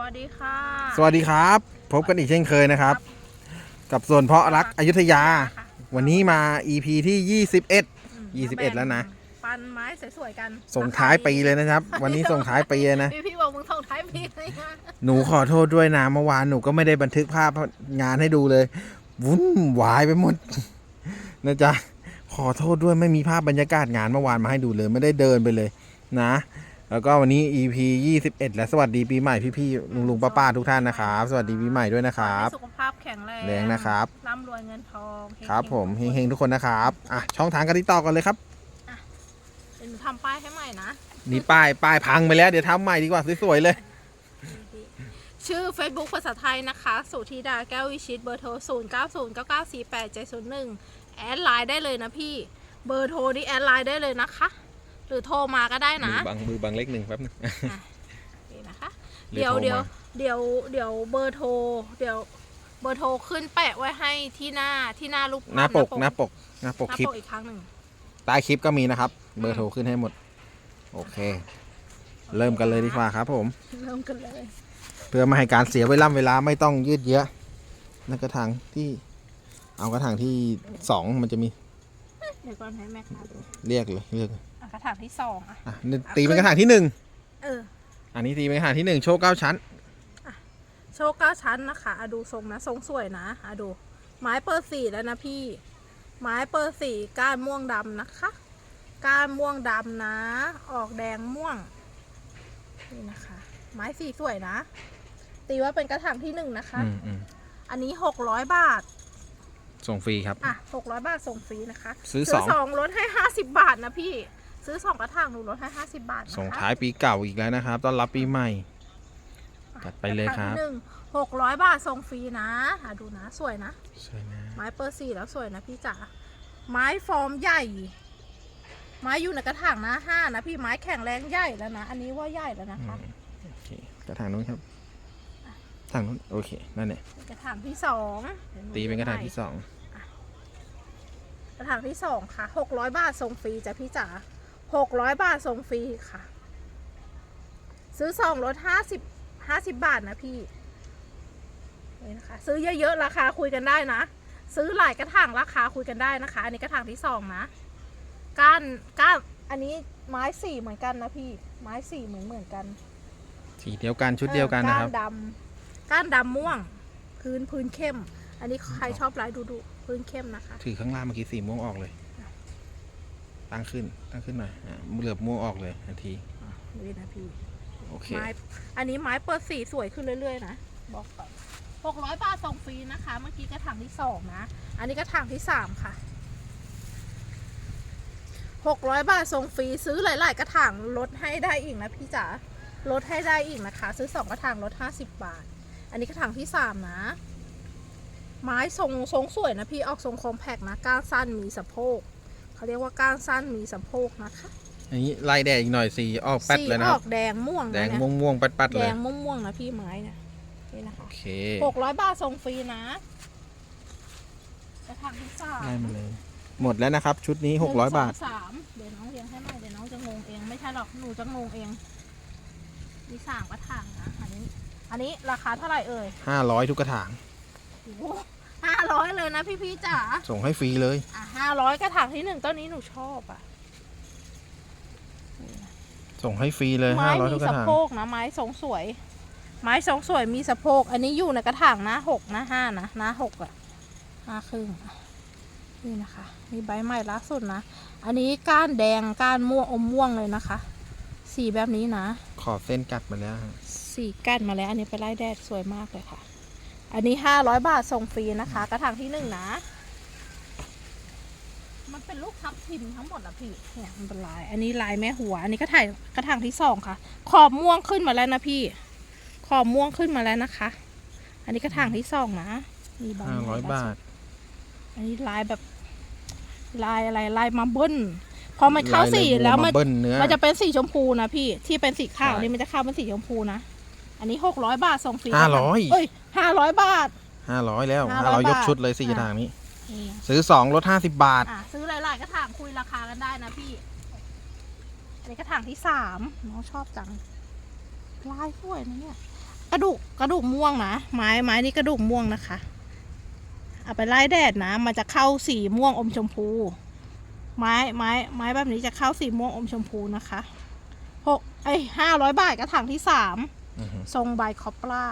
วัสดีค่ะ สวัสดีครับ พบกันอีกเช่นเคยนะครับ กับส่วนเพาะรักอยุธยาค่ะวันนี้มา EP ที่ 21อืมยี่สิบมาเอ็ดบ่งแล้วนะ ปันไม้สวยๆกัน ส่งท้ายปีเลยนะครับ วันนี้ส่งท้ายปีเลยนะพี่พี่บอกมึงส่งท้ายปีเลยนะหนูขอโทษด้วยนะเมื่อวานหนูก็ไม่ได้บันทึกภาพงานให้ดูเลย วุ่นวายไปหมดนะจ๊ะขอโทษด้วยไม่มีภาพบรรยากาศงานเมื่อวานมาให้ดูเลย ไม่ได้เดินไปเลยนะ แล้วก็วันนี้ EP 21 และสวัสดีปีใหม่พี่ๆลุงๆป้าๆทุกท่านนะครับ สวัสดีปีใหม่ด้วยนะครับให้สุขภาพแข็งแรงแรงนะครับ ร่ำรวยเงินทองเฮงๆครับผมเฮงๆทุกคนนะครับอะช่องทางการติดต่อกันเลยครับ เดี๋ยวหนูทำป้ายให้ใหม่นะ นี่ป้ายป้ายพังไปแล้วเดี๋ยวทำใหม่ดีกว่าสวยๆเลย ชื่อ Facebook ภาษาไทยนะคะ สุธีดาแก้ววิชิต เบอร์โทร 0 9 0 9 9 4 8 7 0 1 แอดไลน์ได้เลยนะพี่ เบอร์โทรนี่แอดไลน์ได้เลยนะคะ หรือโทรมาก็ได้นะมือบังมือบังเล็กหนึ่งแป๊บนึงนี่นะคะหรือเดี๋ยวโทรเดี๋ยวมาเดี๋ยวเดี๋ยวเบอร์โทรเดี๋ยวเบอร์โทรขึ้นแปะไว้ให้ที่หน้าที่หน้ารูปภพหน้าปกหน้าปกหน้าปกหน้าคลิปปกอีกครั้งหนึ่งใต้คลิปก็มีนะครับ เบอร์โทรขึ้นให้หมด โอเค เริ่มกันเลยดีกว่าครับ ผม เริ่มกันเลย เพื่อไม่ให้การเสียเวลาเวลาไม่ต้องยืดเยื้อนั่นกระถางที่ เอากระถางที่สองมันจะมี เดี๋ยวก่อนให้แม่ค่ะเรียกเลยเรียกเลยอะกระถางที่สองอะ อะนี่ตีเป็นกระถางที่หนึ่งเออ อันนี้ตีเป็นกระถางที่หนึ่งโชว์เก้าชั้น โชว์เก้าชั้นนะคะอะดูทรงนะ ทรงสวยนะอะดู ไม้เปอร์สี่แล้วนะพี่ ไม้เปอร์สี่ก้านม่วงดำนะคะ ก้านม่วงดำนะ ออกแดงม่วง นี่นะคะ ไม้สีสวยนะ ตีว่าเป็นกระถางที่หนึ่งนะคะ อืมอืมอันนี้หกร้อยบาท ส่งฟรีครับ อะหกร้อยบาทส่งฟรีนะคะซื้อสองสองลดให้ห้าสิบบาทนะพี่ ซื้อสองกระถางหนูลดให้ห้าสิบบาทนะคะส่งท้ายปีเก่าอีกแล้วนะครับต้อนรับปีใหม่ จัดไปเลยครับกะถางที่หนึ่งหกร้อยบาทส่งฟรีนะอะดูนะสวยนะ สวยนะ ไม้เปอร์สี่แล้วสวยนะพี่จ๋า ไม้ฟอร์มใหญ่ ไม้อยู่ในกระถางหนะห้านะพี่ไม้แข็งแรงใหญ่แล้วนะ อันนี้ว่าใหญ่แล้วนะคะโอเคกระถางนู้นครับ ทางนู้นโอเค นั่นเนี่ยกระถางที่สองดี๋ยวหตีเป็นกระถางที่สอง กระถางที่สองค่ะหกร้อยบาทส่งฟรีจ้ะพี่จ๋าหกร้อยบาทส่งฟรีค่ะ ซื้อสองลดห้าสิบห้าสิบบาทนะพี่นี่นะคะซื้อเยอะๆราคาคุยกันได้นะ ซื้อหลายกระถางราคาคุยกันได้นะคะ อันนี้กระถางที่สองนะก้านก้านอันนี้ไม้สี่เหมือนกันนะพี่ ไม้สี่เหมือนเหมือนกัน สีเดียวกันชุดเดียวกันนะครับ ก้านดำก้านดำม่วง พื้นพื้นเข้ม อันนี้ใครชอบลายดูดู พื้นเข้มนะคะ ถือข้างล่างเมื่อกี้สีม่วงออกเลย ตั้งขึ้น ตั้งขึ้นหน่อยอะเหลือบม่วงออกเลยทันทีนี่นะพี่โอเค ไม้อันนี้ไม้เปิดสีสวยขึ้นเรื่อยๆนะบอกก่อนหกร้อยบาทส่งฟรีนะคะ เมื่อกี้กระถางที่สองนะ อันนี้กระถางที่สามค่ะหกร้อยบาทส่งฟรีซื้อหลาย ๆ กระถางลดให้ได้อีกนะพี่จ๋าลดให้ได้อีกนะคะ ซื้อสองกระถางลดห้าสิบบาท อันนี้กระถางที่สามนะ ไม้ทรงทรงสวยนะพี่ออกทรงคอมแพกนะก้านสั้นมีสะโพกเขาเรียกว่าก้านสั้นมีสะโพกนะคะอันนี้ไล่แดดอีกหน่อยสีออกแป๊ดสีเลยนะอครัอบกแดงม่วงนะแดงเนี่ยม่วงม่วงๆปัดปัดๆแดเลยงม่วงๆนะพี่ไม้เนี่ยนี่นะคะโอเคหกร้อยบาทส่งฟรีนะกระถางที่สาม ได้มาเลย หมดแล้วนะครับ ชุดนี้หกร้อยบาท หนึ่งสงสามเดี๋ยวน้องเรียงให้ใหม่เดี๋ยวน้องจะงงเองไม่ใช่หรอกหนูจะงงเองมีสามกระถางนะอันนี้ อันนี้ราคาเท่าไหร่เอ่ยห้าร้อยทุกกระถาง ห้าร้อยเลยนะพี่พี่ๆจ๋าส่งให้ฟรีเลย อะห้าร้อยกระถางที่หนึ่งต้นนี้หนูชอบอะส่งให้ฟรีเลยไม้ห้าร้อยมีทุกกระสะถางโพกนะไม้ทรงสวย ไม้ทรงสวยมีสะโพก อันนี้อยู่ในกระถางหน้าหกนะห้านะหน้าหกอะห้าครึ่งอะนี่นะคะนี่ใบใหม่ล่าสุดนะ อันนี้ก้านแดงก้านม่วงอมม่วงเลยนะคะ สีแบบนี้นะ ขอบเส้นกัดมาแล้วฮะ สีก้านมาแล้ว อันนี้ไปไล่แดดสวยมากเลยค่ะ อันนี้ห้าร้อยบาทส่งฟรีนะคะ กระถางที่หนึ่งนะ มันเป็นลูกทับทิมทั้งหมดอะพี่เนี่ยมันเป็นลาย อันนี้ลายแม่หัว อันนี้ก็ถ่ายกระถางที่สองค่ะ ขอบม่วงขึ้นมาแล้วนะพี่ ขอบม่วงขึ้นมาแล้วนะคะ อันนี้กระถางที่สองนะมีใบห้าไม้ร้อยล่บาสุทดอันนี้ลายแบบลายอะไรลายมาเบิ้ลพอมันเข้าสียยแล้วมันาเบิ้ลเนื้อมันจะเป็นสีชมพูนะพี่ ที่เป็นสีขาวใช่นี่มันจะเข้าเป็นสีชมพูนะ อันนี้หกร้อยบาทส่งฟรีห้าร้อยเอ้ยห้าร้อยบาท ห้าร้อยแล้ว500ห้าร้อยยกบาทชุดเลยสี่กอะระถางนี้ นี่ซื้อสองลดห้าสิบบาท อะซื้อหลายๆกระถางคุยราคากันได้นะพี่อันนี้กระถางที่สามน้องชอบจังลายสวยนะเนี่ยไอกระดูกกระดูกม่วงนะไม้ไม้นี่กระดูกม่วงนะคะ เอาไปไล่แดดนะ มันจะเข้าสีม่วงอมชมพู ไม้ไม้ไม้แบบนี้จะเข้าสีม่วงอมชมพูนะคะหกไอห้าร้อยบาทกระถางที่สามอือฮึ ทรงใบคอปปรา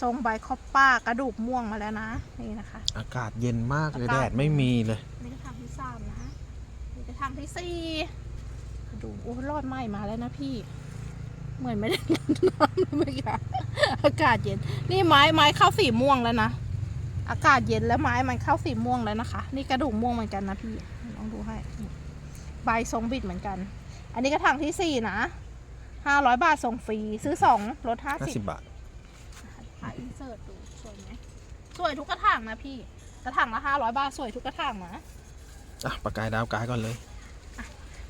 ทรงใบคอปป้ากระดูกม่วงมาแล้วนะ นี่นะคะ อากาศเย็นมากเลยอากาศแดดไม่มีเลย นี่กระถางที่สามนะนี่กระถางที่สี่ดูโอ้รอดไหมมาแล้วนะพี่ เหมือนไม่ได้รดน้ำเลยเมื่อกี้อากาศเย็น นี่ไม้ไม้เข้าสีม่วงแล้วนะ อากาศเย็นแล้วไม้มันเข้าสีม่วงแล้วนะคะ นี่กระดูกม่วงเหมือนกันนะพี่ลองดูให้นี่ใบทรงบิดเหมือนกัน อันนี้กระถางที่สี่นะ ห้าร้อยบาทส่งฟรีซื้อสองลดห้าสิบ50บาท ถ่ายอินเสิร์ตดูสวยไหมสวยทุกกระถางนะพี่ กระถางละห้าร้อยบาทสวยทุกกระถางนะ อะประกายดาวกายก่อนเลย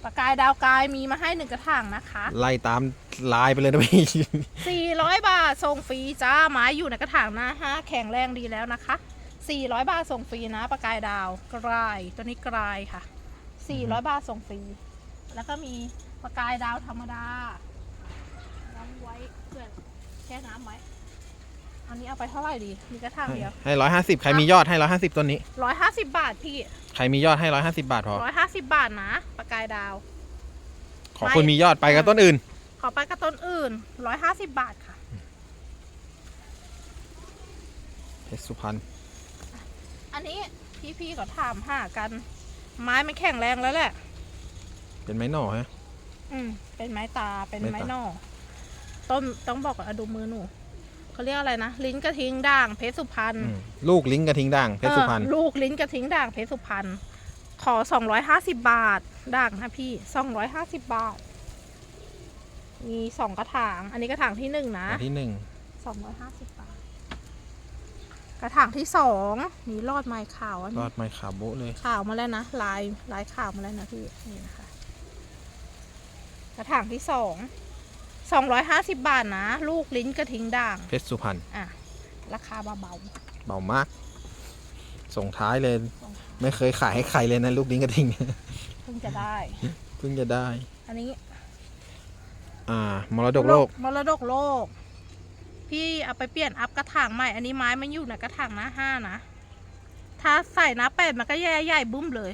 ปากกายดาวกายมีมาให้หนึ่งกระถางนะคะ ไล่ตามลายไปเลยนะพี่สี่ร้อยบาทส่งฟรีจ้าไม้อยู่ในกระถางนะฮะแข็งแรงดีแล้วนะคะสี่ร้อยบาทส่งฟรีนะปากกายดาวกลายตัวนี้กลายค่ะสี่ร้อยบาทส่งฟรีแล้วก็มีปากกายดาวธรรมดาน้ำไว้เพื่อนแช่น้ำไว้ อันนี้เอาไปเท่าไหร่ดี มีกระถางเดียว ให้ร้อยห้าสิบใครมียอดให้ร้อยห้าสิบต้นนี้ร้อยห้าสิบบาทพี่ ใครมียอดให้ร้อยห้าสิบาทพอร้อยห้าสิบบาทนะปากกายดาว ขอคนมียอดไปกับต้นอื่น ขอไปกระต้นอื่นร้อยห้าสิบบาทค่ะ เพชรสุพรรณ อันนี้พี่ๆเขาถามหากัน ไม้มันแข็งแรงแล้วแหละ เป็นไม้หน่อฮะ อืม เป็นไม้ตา เป็นไม้ไม้ตานอก ต้นต้องบอกก่อนอะดูมือหนูเขาเรียกอะไรนะลิ้นกระทิงด่างเพชรสุพรรณอืมลูกลิงก์กระทิงด่างเพชรสุพรรณเออลูกลิ้นกระทิงด่างเพชรสุพรรณขอสองร้อยห้าสิบบาทด่างนะพี่สองร้อยห้าสิบบาท มีสองกระถาง อันนี้กระถางที่หนึ่งนะ อันที่หนึ่งสองร้อยห้าสิบบาท กระถางที่สองมีรอดไม้ขาวอันรนี้อดไม้ขาวโบ๊ะเลย ขาวมาแล้วนะลายลายขาวมาแล้วนะพี่นี่นะคะ กระถางที่สอง สองร้อยห้าสิบบาทนะ ลูกลิ้นกระทิงด่างเพชรสุพรรณอะราคาเบาเบามาก ส่งท้ายเลย ไม่เคยขายให้ใครเลยนะลูกลิงก์กระทิง ๆเพิ่งจะได้เพิ่งจะได้ อันนี้อ่ามรดกโลก มรดกโลก พี่เอาไปเปลี่ยนอัพกระถางใหม่ อันนี้ไม้มันอยู่ในกระถางหน้าห้านะ ถ้าใส่หน้าแปดมันก็แย่ใหญ่บุ้มเลย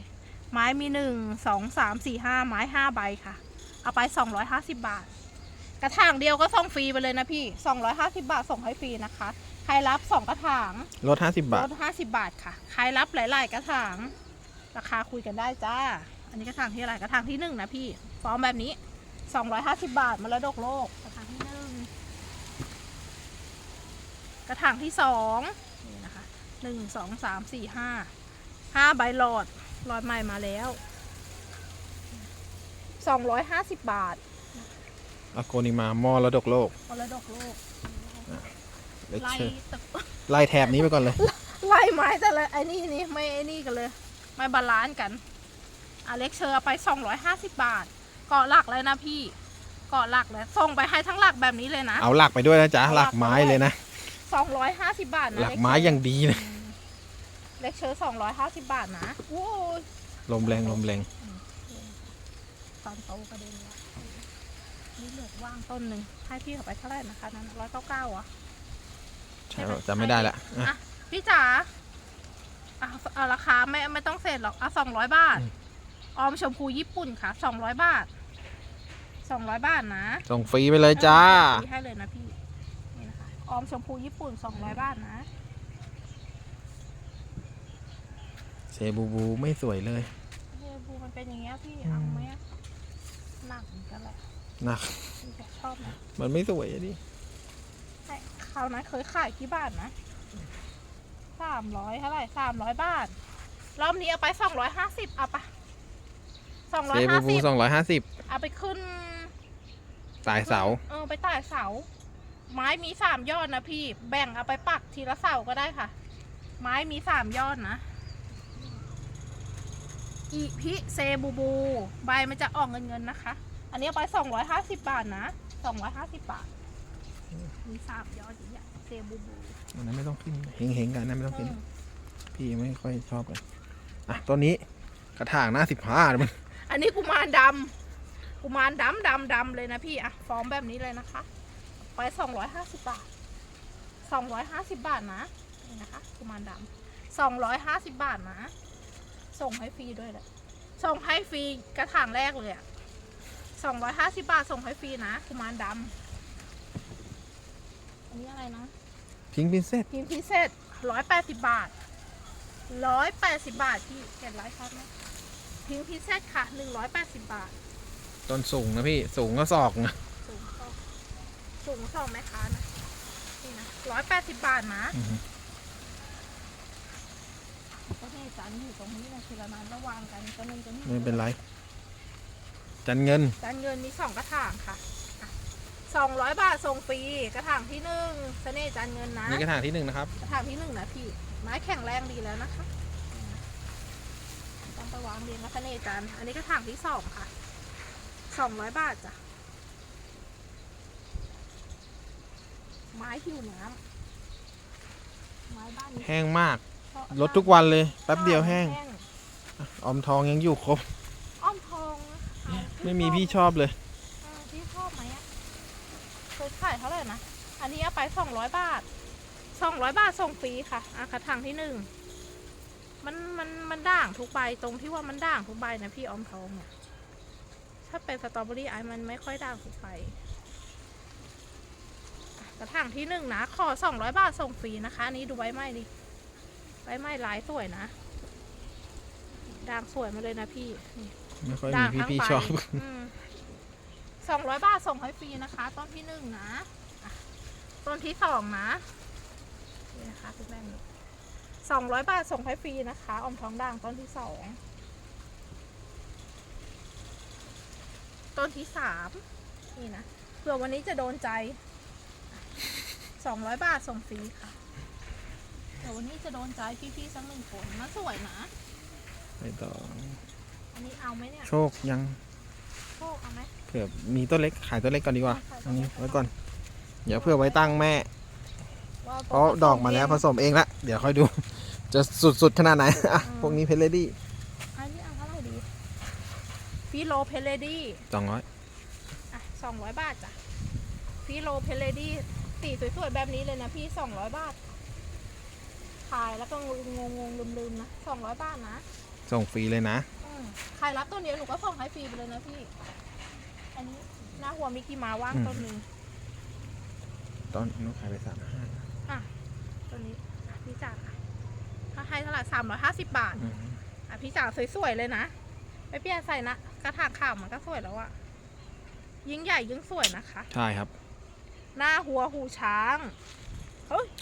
ไม้มีหนึ่งสองสามสี่ห้าไม้ห้าใบค่ะ เอาไปสองร้อยห้าสิบบาท กระถางเดียวก็ส่งฟรีไปเลยนะพี่สองร้อยห้าสิบาทส่งให้ฟรีนะคะ ใครรับสองกระถางลดห้าสิบบาลทดห้าสิบาทค่ะ ใครรับหลาย ๆ กระถาง ราคาคุยกันได้จ้า อันนี้กระถางที่อะไรกระถางที่หนึ่งนะพี่ฟอร์มแบบนี้สองร้อยห้าสิบาทมรดกโลกกระถางที่หนึ่งกระถางที่สองนี่นะคะหนึ่งสองสามสี่ห้าห้าใบหลอดหลอดใหม่มาแล้วสองร้อยห้าสิบบาท อโกนิมามรดกโลกมรดกโลกเลคไล่เชอร์ตึกไล่แถบนี้ไปก่อนเลย ไล่ไม้แต่ละไอ้นี่นี่ไม่ไอ้นี่กันเลย ไม่บาลานซ์กันอเล็กเชอร์เอาไปสองร้อยห้าสิบบาท เกาะหลักเลยนะพี่ เกาะหลักเลยส่งไปให้ทั้งหลักแบบนี้เลยนะ เอาหลักไปด้วยนะจ๊ะเอาหหลัลักกไม้ไปด้วยเลยนะสองร้อยห้าสิบบาทนะหลักไม้อย่างดีนะ เล็กเชอร์สองร้อยห้าสิบบาทนะโอ้ยลมแรงลมแรง ตอนโตกระเด็นเลย นี่เหลือกว่างต้นหนึ่งให้พี่เขาไปเท่าไหร่นะคะนั้นร้อยเก้าเก้าอะใช่จำไม่ได้ละอะอะพี่จ๋าอะเอาราคาไม่ไม่ต้องเสร็จหรอกอะสองร้อยบาทอืมออมชมพูญี่ปุ่นค่ะสองร้อยบาทสองร้อยบาทนะ ส่งฟรีไปเลยจ้าพี่ให้เลยนะพี่นี่นะคะออมชมพูญี่ปุ่นสองร้อยบาทนะเซบูบูไม่สวยเลยเฮบูมันเป็นอย่างเงี้ยพี่อืมเอาไหมอะหนักเหมือนกันแหละห นักพี่จะชอบไหมมันไม่สวยอะดิใช่คราวนั้นเคยขายกี่บาทนะสามร้อยเท่าไหร่สามร้อยบาท รอบนี้เอาไปสองร้อยห้าสิบเอาปะสองร้อเซยบูห้าบูสิบสองร้อยห้าสิบเอาไปขึ้นสายเสา เออไปต่ายเสา ไม้มีสามยอดนะพี่ แบ่งเอาไปปักทีละเสาก็ได้ค่ะ ไม้มีสามยอดนะอีพิเซบูบู ใบมันจะออกเงินเงินๆนะคะ อันนี้เอาไปสองร้อยห้าสิบบาทนะสองร้อยห้าสิบบาท มีสามยอดอย่างเงี้ยเซบูบูอันนั้นไม่ต้องขึ้นเฮงๆกันอันนั้นไม่ต้องอืขึ้นมพี่ไม่ค่อยชอบกันอะต้นนี้กระถางหน้าสิบห้ามันอันนี้กุมารดำกุมารดำดำดำเลยนะพี่อะฟอร์มแบบนี้เลยนะคะ ไปสองร้อยห้าสิบบาทสองร้อยห้าสิบบาทนะนี่นะคะกุมารดำสองร้อยห้าสิบบาทนะ ส่งให้ฟรีด้วยแหละส่งให้ฟรีกระถางแรกเลยอะ สองร้อยห้าสิบบาทส่งให้ฟรีนะกุมารดำอันนี้อะไรนะพิงพินเซตพิมพ์พิเศษร้อยแปดสิบบาทร้อยแปดสิบบาทพี่เห็นไรครับไหมพิมพ์พิเศษค่ะหนึ่งร้อยแปดสิบบาทต้นสูงนะพี่ สูงก็ศอกนะสูงสองสูงสองไหมคะนะนี่นะร้อยแปดสิบบาทนะ อือฮึก็ให้จานอยู่ตรงนี้นะทีละนั้นระวางกันจะนึงจะนี่ไม่เป็นไร จันเงิน จานเงินมีสองกระถางค่ะสองร้อยบาทส่งฟรีกระถางที่หนึ่งเสน่ห์จานเงินนะ นี่กระถางที่หนึ่งนะครับ กระถางที่หนึ่งนะพี่ ไม้แข็งแรงดีแล้วนะคะต้องไปวางเรียงกับเสน่ห์จันทร์อันนี้กระถางที่สองค่ะสองร้อยบาทจ้ะ ไม้หิวน้ำไม้บ้านนี้แห้งมากชอบลดทุกวันเลย แป๊บเดียวแห้งงออมทองยังอยู่ครบ อ้อมทองนะคะ ไม่มีพี่ชอบเลยพี่ชอบไหมอะเคยขายเท่าไหร่นะ อันนี้เอาไปสองร้อยบาทสองร้อยบาทส่งฟรีค่ะอะกระถางที่หนึ่ง มันมันมันด่างทุกใบตรงที่ว่ามันด่างทุกใบนะพี่ออมทองเนี่ยถ้าเป็นสตรอเบอรี่ไอมันไม่ค่อยด่างทุกใบอะกระถางที่หนึ่งนะขอสองร้อยบาทส่งฟรีนะคะอันนี้ดูใบไม้ดิใบไม้ลายสวยนะ ด่างสวยมาเลยนะพี่นี่ ไม่ค่อยด่ามีงพี่ทั้งพี่ใบ ชอบ สองร้อยบาทส่งให้ฟรีนะคะ ต้นที่หนึ่งนะอะต้นที่สองนะนี่นะคะทุกแม่นี่สองร้อยบาทส่งให้ฟรีนะคะอมทองด่างต้นที่สองต้นที่สามนี่นะเผื่อวันนี้จะโดนใจสองร้อยบาทส่งฟรีค่ะเดี๋ยววันนี้จะโดนใจพี่ๆสักหนึ่งคนมาสวยนะ ไปต่อ อันนี้เอาไหมเนี่ยโชคยังโชคเอาไหมเผื่อมีต้นเล็กขายต้นเล็กก่อนดีกว่าขายต้อันนเล็นี้กไว้ก่อนเดี๋ยวเพื่อไว้ตั้งแม่ว่าเพราะดอกมาแล้วผสมเองละเดี๋ยวค่อยดู จะสุดๆขนาดไหนอะพวกนี้เพลเลดี้อันนี้เอาเท่าไหร่ดีฟิโลเพเลดี้สองร้อยอะสองร้อยบาทจ้ะฟิโลเพเลดี้สีสวยๆแบบนี้เลยนะพี่สองร้อยบาทขายแล้วก็งงงงๆลืมๆนะสองร้อยบาทนะ ส่งฟรีเลยนะ อืมใครรับต้นเดียวหนูก็ส่งให้ฟรีไปเลยนะพี่ อันนี้หน้าหัวมิกกี้มาว่างอืม ต้นหนึ่งตอนนู้นขายไปสามห้าอะต้นนี้อะพี่จ๋าถ้าให้เท่าไหร่สามร้อยห้าสิบบาท อะพี่จ๋าสวยๆเลยนะไม่เปลี่ยนใส่นะกระถางข่าวมันก็สวยแล้วอะยิ่งใหญ่ยิ่งสวยนะคะ ใช่ครับหน้าหัวหูช้าง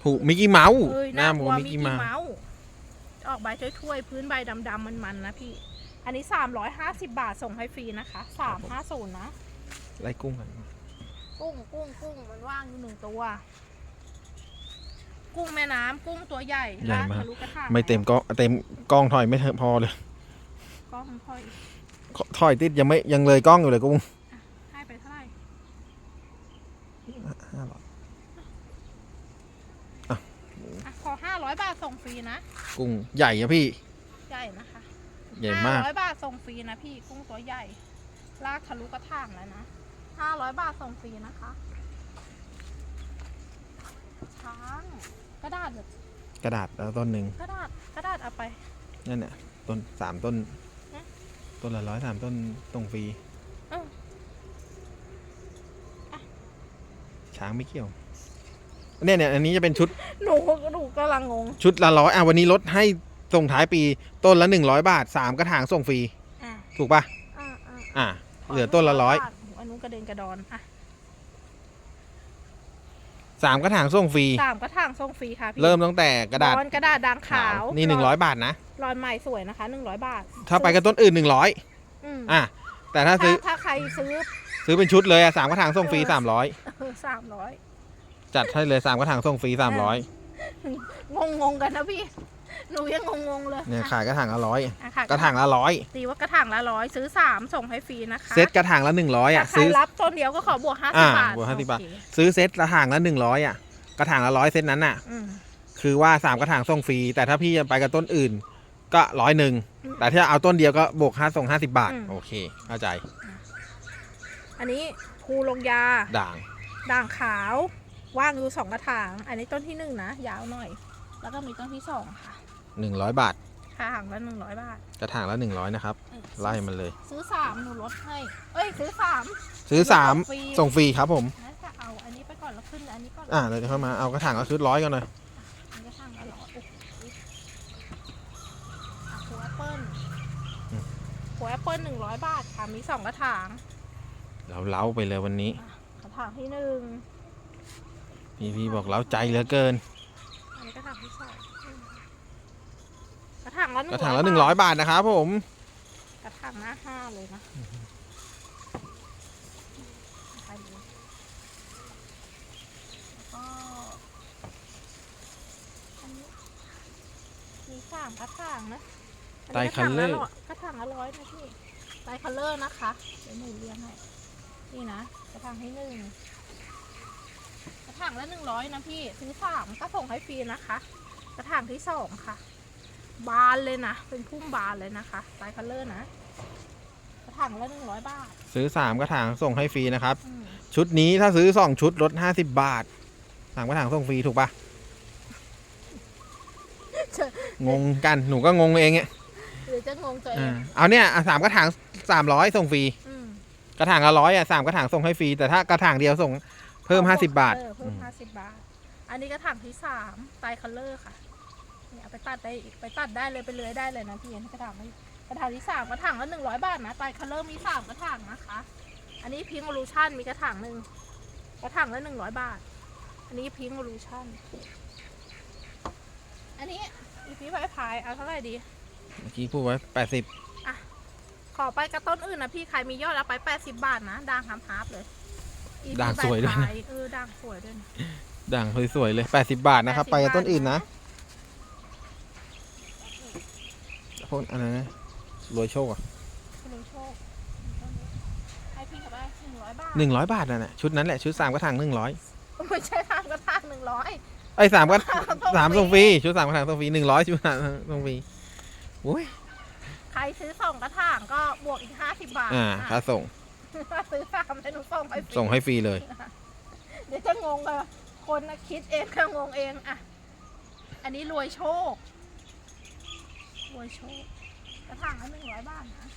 หูมิกกี้เมาส์เอ้ยหหน้าน้าหมูหัวมิกมิกกี้กี้เมาส์เมาส์ ออกใบถ้วยๆพื้นใบดำๆมันๆนะพี่ อันนี้สามร้อยห้าสิบาทส่งให้ฟรีนะคะสามห้าศูนย์นะ ไล่กุ้งกันกุ้งกุ้งกุ้งมันว่างอยู่หนึ่งตัว กุ้งแม่น้ำกุ้งตัวใหญ่ใหญ่ลากมาก ทะลุกระถางไม่เต็มก็เต็มกล้องถอยไม่เถอะพอเลย ก็มันค่อยถอยติดยังไม่ยังเลยกล้องอยู่เลยกุ้ง ให้ไปเท่าไหร่ ห้าร้อย อะข อห้าร้อยบาทส่งฟรีนะกุ้งใหญ่อะพี่ ใหญ่นะคะใหญ่มากห้าร้อยบาทส่งฟรีนะพี่กุ้งตัวใหญ่ ลากทะลุกระถางแล้วนะห้าร้อยบาทส่งฟรีนะคะช้างกระดาษเหรอกระดาษแล้วต้นหนึ่งกระดาษกระดาษเอาไป นั่นเนี่ยต้นสามต้นฮะ ต้นละร้อยสามต้นตรงฟรี เออช้างไม่เกี่ยว เนี่ยเนี่ยอันนี้จะเป็นชุดหนูหนูกำลังงงชุดละร้อยอะวันนี้ลดให้ส่งท้ายปีต้นละหนึ่งร้อยบาทสามกระถางส่งฟรีอะถูกป่ะอะอะอะเหลือต้นละร้อยบาทอันนู้นกระเด็นกระดอนอะสามกระถางส่งฟรีสามกระถางส่งฟรีค่ะพี่เริ่มตั้งแต่กระดาษบอลกระดาษด่างขาวนี่หนึ่งร้อยบาทนะรอยใหม่สวยนะคะหนึ่งร้อยบาท ถ้าไปกับต้นอื่นหนึ่งร้อยอืมอะแต่ถ้าถ้าซื้อถ้าใครซื้อ ซื้อเป็นชุดเลยอะสามกระถางส่งฟรีเออสามร้อยสามร้อย จัดให้เลยสามกระถางส่งฟรีสามร้อยงงงๆกันนะพี่ หนูยังงงงๆเลยเนี่ยขายกระถางละร้อยอะค่ะกระถางละร้อยตีว่ากระถางละร้อยซื้อสามส่งให้ฟรีนะคะเซ็ตกระถางละหนึ่งร้อยอะถ้าใครซื้อ รับต้นเดียวก็ขอบวกห้าสิอ่าบบาทบวก50บาท โอเคซื้อเซ็ตกระถางละหนึ่งร้อยอะกระถางละร้อยเซ็ตนั้นอะ อืม คือว่าสามกระถางส่งฟรี แต่ถ้าพี่จะไปกับต้นอื่น ก็ร้อยหนึ่งแต่ถ้าเอาต้นเดียวก็บวกค่าส่งห้าสิบาทโอเค เข้าใจอันนี้ภูลงยาด่างด่างขาว ว่างอยู่สองกระถาง อันนี้ต้นที่หนึ่งนะ ยาวหน่อย แล้วก็มีต้นที่สองค่ะหนึ่งร้อยบาท กระถางละหนึ่งร้อยบาทกระถางละหนึ่งร้อยนะครับ เออไล่มันเลย ซื้อสามหนูลดให้ เอ้ย ซื้อสามซื้อสามฟรีส่งฟรีครับผม งั้นจะเอาอันนี้ไปก่อนแล้วขึ้นอันนี้ก่อนอ่าเราจะเข้ามาเอากระถางละชุดร้อยกันหน่อยอันนี้กระถางละร้อยโอ้โหอะหัวแอปเปิ้ลหัวแอปเปิ้ลหนึ่งร้อยบาทค่ะมีสองกระถาง เราเล้าไปเลยวันนี้ กระถางที่หนึ่ง พี่พี่บอกเล้าใจเหลือเกิน อันนี้กระถางที่สองกระถางละหนึ่งกระถางละหนึ่งร้อยบาทนะครับผม กระถางหน้าห้าเลยนะไปเลยแล้วก็อันนี้มีสามกระถางนะอันไตรนี้คัลเลอร์กระถางละร้อยนะพี่ไตรคัลเลอร์นะคะเดี๋ยวหนูเรียงให้นี่นะกระถางที่หนึ่งก ระถางละหนึ่งร้อยนะพี่ ซื้อสามก็ส่งให้ฟรีนะคะ กระถางที่สองค่ะ บานเลยนะ เป็นพุ่มบานเลยนะคะไตรคัลเลอร์นะ กระถางละหนึ่งร้อยบาท ซื้อสามกระถางส่งให้ฟรีนะครับ อืมชุดนี้ถ้าซื้อสองชุดลดห้าสิบบาทสามกระถางส่งฟรีถูกปะงงกันหนูก็งงเองเนี่ยหรือจะงงตัวเออ่างเอาเนี่ยอะสามกระถางสามร้อยส่งฟรี อืมกระถางละร้อยอะสามกระถางส่งให้ฟรีแต่ถ้ากระถางเดียวส่ง เพิ่มห้าสิบบาท เออเพิ่มห้าสิบบาท อันนี้กระถางที่สามไตรคัลเลอร์ค่ะเนี่ยเอาไปตัดได้อีกไปตัดได้เลยไปเลื้อยได้เลยนะพี่เอ็นกระถางนี้กระถางที่สามกระถางละหนึ่งร้อยบาทนะไตรคัลเลอร์มีสามกระถางนะคะ อันนี้พิง k อลูชั่นมีกระถางหนึ่งกระถางละหนึ่งร้อยบาท อันนี้พิง k อลูชั่นอันนี้อีพีไวพายเอาเท่าไหร่ดี เมื่อกี้พูดไว้แปดสิบขอไปกระต้นอื่นนะพี่ใครมียอดแล้วไปแปดสิบาทนะด่างฮามฮาร์ปเลย EP ด่างสวยด้วยนะใบพาเออด่างสวยด้วยนะด่างสวยๆเลยแปดสิบบาทนะครับ80ไปกับต้นอื่นนะพวกอะไรนะรวยโชคอะคุณลุงโชคให้พี่เขาไปหนึ่งร้อยบาทหนึ่งร้อยบาทน่ะนะชุดนั้นแหละชุดสามกระถางหนึ่งร้อยไม่ใช่ทางกระทางหนึ่งร้อยไอ้ยสามกระส่งฟรีสามส่งฟรีชุดสามกระถางส่งฟรีหนึ่งร้อยชุดสามส่งฟรีอุ้ยใครซื้อสองกระถางก็บวกอีกห้าสิบบาทอ่าอะค่าส่งถ้า ซื้อสามให้หนูส่งไปฟรีส่งให้ฟรีเลย เดี๋ยวจะงงเลยคนน่ะคิดเองก็งงเองอะอันนี้รวยโชค รวยโชค กระถางละหนึ่งร้อยบาทนะ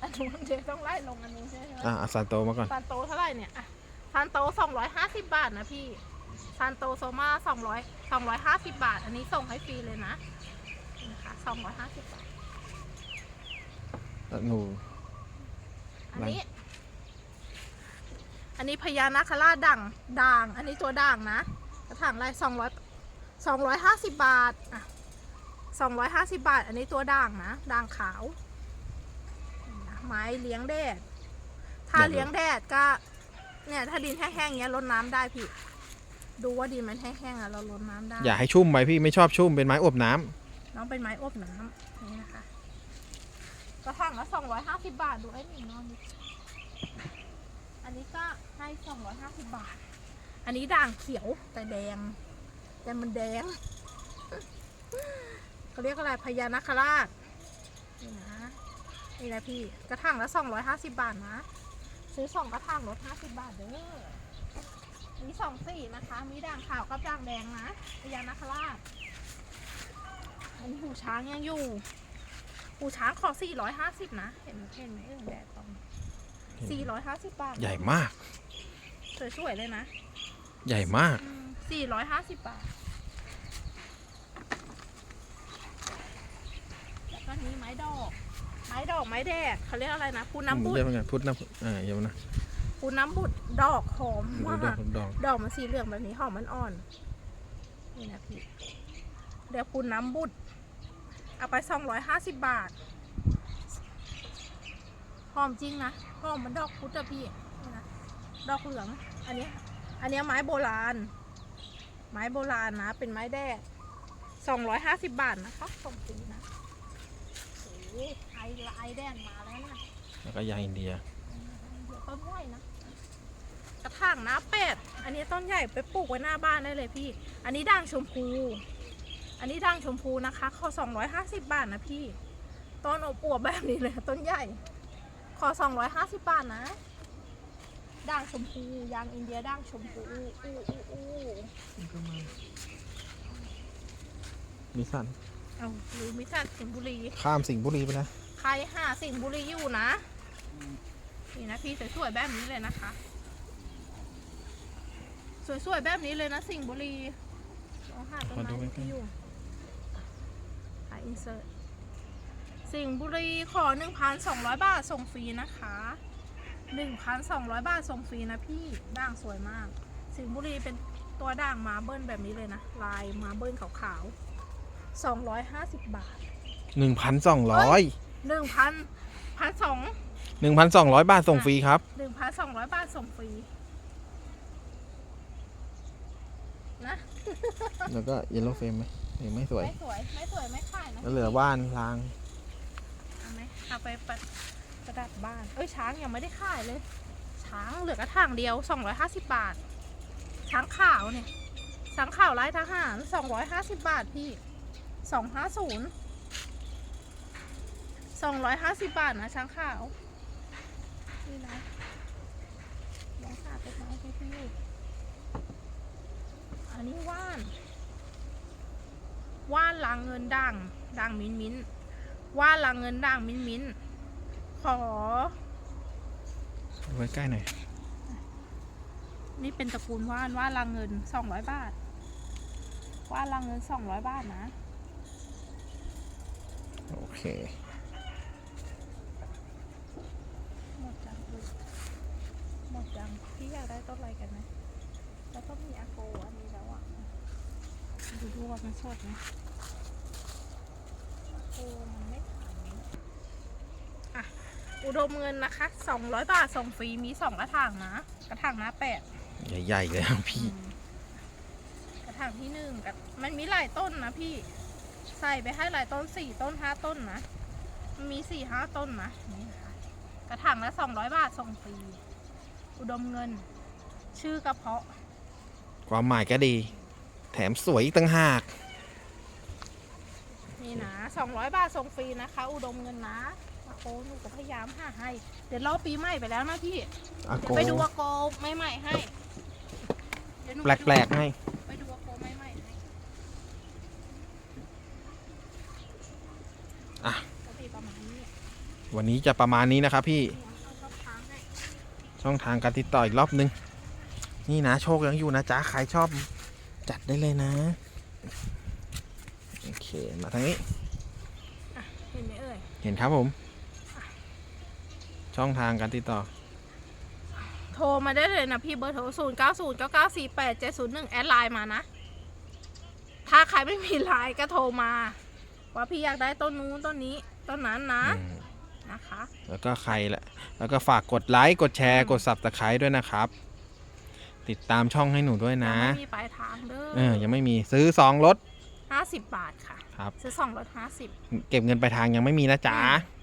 อันนู้นเดี๋ยวต้องไล่ลงอันนู้นใช่ไหมอ่าเอาซานโตมาก่อน ซานโตเท่าไหร่เนี่ยอะซานโตสองร้อยห้าสิบบาทนะพี่ซานโตโซมาสองร้อยสองร้อยห้าสิบบาท อันนี้ส่งให้ฟรีเลยนะนี่นะคะสองร้อยห้าสิบบาท หนู อันนี้ อันนี้พญานาคราชด่างด่าง อันนี้ตัวด่างนะกระถางอะไรสองร้อยสองร้อยห้าสิบบาทอะสองร้อยห้าสิบาท อันนี้ตัวด่างนะด่างขาวนี่นะไม้เลี้ยงแดด ถ้าเลี้ยงแดดก็ เนี่ย ถ้าดินแห้งๆเงี้ยรดน้ำได้พี่ ดูว่าดินมันแห้งๆอะเรารดน้ำได้ อย่าให้ชุ่มไปพี่ไม่ชอบชุ่มเป็นไม้อบน้ำน้องเป็นไม้อบน้ำนี่นะคะ กระถางละสองร้อยห้าสิบาท ดูไอ้หนึ่งนอนดิอันนี้ก็ให้สองร้อยห้าสิบาท อันนี้ด่างเขียวแต่แดง แต่มันแดงเขาเรียกอะไรพญานาคราชนี่นะนี่นะพี่กระถางละสองร้อยห้าสิบาทนะ ซื้อสองกระถางลดห้าสิบาทเด้อมีสองสีนะคะ มีด่างขาวกับด่างแดงนะพญานาคราชอันนี้หูช้างยังอยู่ หูช้างขอ450 นะ เห็นเห็นไหมเออแดดตรง450 บาทใหญ่มาก สวยๆเลยนะใหญ่มาก อืม450 บาท แล้วก็นี้ไม้ดอก ไม้ดอกไม้แดดเขาเรียกอะไรนะปูน้ำบุตเรียรกว่าไงพุทธนะอ่าเดี๋ยวนะปูน้ำบุตรดอกหอมดมาอกก ดอกดอกมันสีเหลืองแบบนี้หอมมันอ่อน นี่นะพี่เดี๋ยวปูน้ำบุตร เอาไปสองร้อยห้าสิบบาท หอมจริงนะหอมเหมันดอกพุธอะพี่นี่นะดอกเหลือง อันเนี้ยอันเนี้ยไม้โบราณ ไม้โบราณนะ เป็นไม้แดดสองร้อยห้าสิบบาทนะคะส่งฟรีนะโอ้โหไอไอแดนมาแล้วนะแล้วก็ยาอินเดียเดี๋ยวต้นใหญ่นะ กระถางน้าเป็ด อันนี้ต้นใหญ่ไปปลูกไว้หน้าบ้านได้เลยพี่ อันนี้ด่างชมพู อันนี้ด่างชมพูนะคะขอสองร้อยห้าสิบบาทนะพี่ ต้นอบอวบแบบนี้เลยต้นใหญ่ขอสองร้อยห้าสิบบาทนะนด่างชมพูยางอินเดียด่างชมพูอู้อู้อู้นิสันเอาหรือมิสันสิงห์บุรี ข้ามสิงห์บุรีไปแล้วใครหาสิงห์บุรีอยู่นะ นี่นะพี่สวยๆแบบนี้เลยนะคะ สวยๆแบบนี้เลยนะสิงห์บุรีลองหาต้นไม้ที่อยู่หา อินเสิร์ตสิงห์บุรีขอ 1,200 บาทส่งฟรีนะคะ 1,200 บาทส่งฟรีนะพี่ด่างสวยมาก สิงห์บุรีเป็นตัวด่างมาเบิ้ลแบบนี้เลยนะ ลายมาเบิ้ลขาวๆ250 บาท หนึ่งพันสองร้อยหนึ่งพันพันสองหนึ่งพันสองร้อยบาทส่งฟรีครับหนึ่งพันสองร้อยบาทส่งฟรีนะ แล้วก็เยลโล่เฟรมไหม ยังไม่สวย ไม่สวย ไม่สวยไม่ขายนะแล้วเหลือว่านลาง เอาไหมเอาไปประประดับบ้าน เอ้ยช้างยังไม่ได้ขายเลย ช้างเหลือกระถางเดียวสองร้อยห้าสิบบาท ช้างขาวเนี่ย ช้างขาวลายทหารสองร้อยห้าสิบบาทพี่สองห้าศูนย์สองร้อยห้าสิบบาทนะช้างขาวนี่นะลองหาต้นไม้ให้พี่อยู่อันนี้ว่าน ว่านลางเงินด่างด่างมิ้นมิ้นว่านลางเงินด่างมิ้นมิ้นขอไว้ใกล้หน่อยนี่เป็นตระกูลว่านว่านลางเงินสองร้อยบาท ว่านลางเงินสองร้อยบาทนะ โอเคหมดจังลูกหมดจังพี่อยากได้ต้นอะไรกันไหมแล้วก็มีอาโกอันนี้แล้วอะ ดูดูว่ามันสดไหมอาโกมันไม่ขายอะ อุดมเงินนะคะ200บาทส่งฟรีมี2กระถางนะ กระถางหน้าแปดใหญ่ๆเลยครับพี่ กระถางที่หนึ่งกับมันมีหลายต้นนะพี่ ใส่ไปให้หลายต้นสี่ต้นห้าต้นนะมันมีสี่ห้าต้นนะนี่ค่ะกระถางละสองร้อยบาทส่งฟรีอุดมเงิน ชื่อกระเพาะ ความหมายก็ดี แถมสวยอีกตั้งหาก นี่นะสองร้อยบาทส่งฟรีนะคะ อุดมเงินนะอาโกหนูก็พยายามหาให้ เดี๋ยวรอปีใหม่ไปแล้วนะพี่อาเดี๋ยโกวไปดูอาโกใหม่ๆให้เดี๋ยวหนูแไปดูปลกๆให้ ไปดูอาโกใหม่ๆให้อะ ก็มีประมาณนี้วันนี้จะประมาณนี้นะครับพี่ เอาเข้าค้างให้ ช่องทางการติดต่ออีกรอบนึง นี่นะโชคยังอยู่นะจ๊ะ ใครชอบ จัดได้เลยนะ โอเค มาทางนี้ เห็นไหมเอ่ย เห็นครับผม ช่องทางการติดต่อ โทรมาได้เลยนะพี่เบอร์โทร 0 9 0 9 9 4 8 7 0 1 แอดไลน์มานะ ถ้าใครไม่มีไลน์ก็โทรมา ว่าพี่อยากได้ต้นนู้นต้นนี้ต้นนั้นนะอืมนะคะ แล้วก็ใครละแล้วก็ฝากกดไลค์ กดแชร์ กด subscribe ด้วยนะครับ ติดตามช่องให้หนูด้วยนะ ยังไม่มีปลายทางเด้เออ อยังไม่มีซื้อสองรถ ห้าสิบบาทค่ะ ครับ ซื้อสองรถห้าสิบ เก็บเงินไปลายทางยังไม่มีนะจ๊ะอืม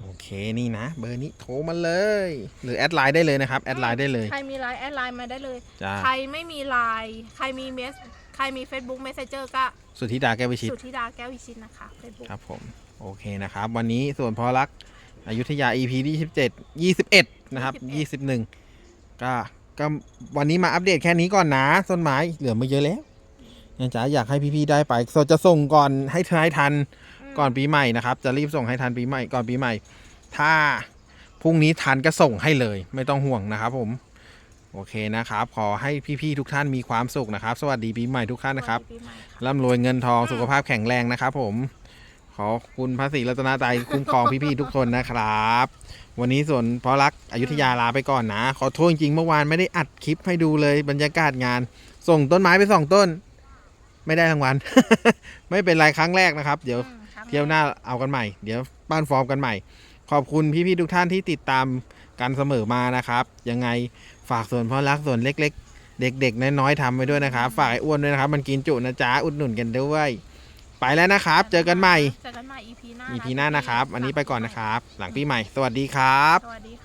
โอเคนี่นะ เบอร์นี้โทรมาเลย หรือแอดไลน์ได้เลยนะครับ แอดไลน์ได้เลยใครมีไลน์แอดไลน์มาได้เลย จ้าใครไม่มีไลน์ใครมีเมสใครมี Facebook Messenger ก็สุทธิดาแก้ววิชิต สุธิดาแก้ววิชิตนะคะ Facebook ครับผมโอเคนะครับ วันนี้ส่วนพอรักอยุธยา EP ที่27 21 นะครับ 21 ก็ก็วันนี้มาอัปเดตแค่นี้ก่อนนะต้นไม้เหลือไม่เยอะแล้วนะจ๊ะอยากให้พี่ๆได้ไปโซจะส่งก่อนให้เธอให้ทันอืมก่อนปีใหม่นะครับ จะรีบส่งให้ทันปีใหม่ก่อนปีใหม่ ถ้าพรุ่งนี้ทันก็ส่งให้เลย ไม่ต้องห่วงนะครับ ผม โอเคนะครับ ขอให้พี่ๆทุกท่านมีความสุขนะครับ สวัสดีปีใหม่ทุกท่านนะครับสวัสดีปีใหม่ค่ะร่ำรวยเงินทองอืมสุขภาพแข็งแรงนะครับ ผม ขอคุณพระศรีรัตนตรัยคุ้มครองพี่ๆทุกคนนะครับ วันนี้ส่วนเพราะรักอยุธยาลาไปก่อนนะ ขอโทษจริงๆเมื่อวานไม่ได้อัดคลิปให้ดูเลยบรรยากาศงาน ส่งต้นไม้ไปสองต้น ไม่ได้รางวัล ไม่เป็นไรครั้งแรกนะครับ เดี๋ยวอืมครั้งเที่ยวหน้าเอากันใหม่ เดี๋ยวบ้านฟอร์มกันใหม่ ขอบคุณพี่ๆทุกท่านที่ติดตามกันเสมอมานะครับ ยังไงฝากส่วนพ่อรักส่วนเล็ก ๆ เด็ก ๆ น้อยๆทำไปด้วยนะครับ ฝากไอ้อ้วนด้วยนะครับ มันกินจุนะจ๊ะอุดหนุนกันด้วย ไปแล้วนะครับ เจอกันใหม่ เจอกันใหม่ EP หน้า EP หน้านะครับ อันนี้ไปก่อนนะครับ หลังปีใหม่ สวัสดีครับ สวัสดี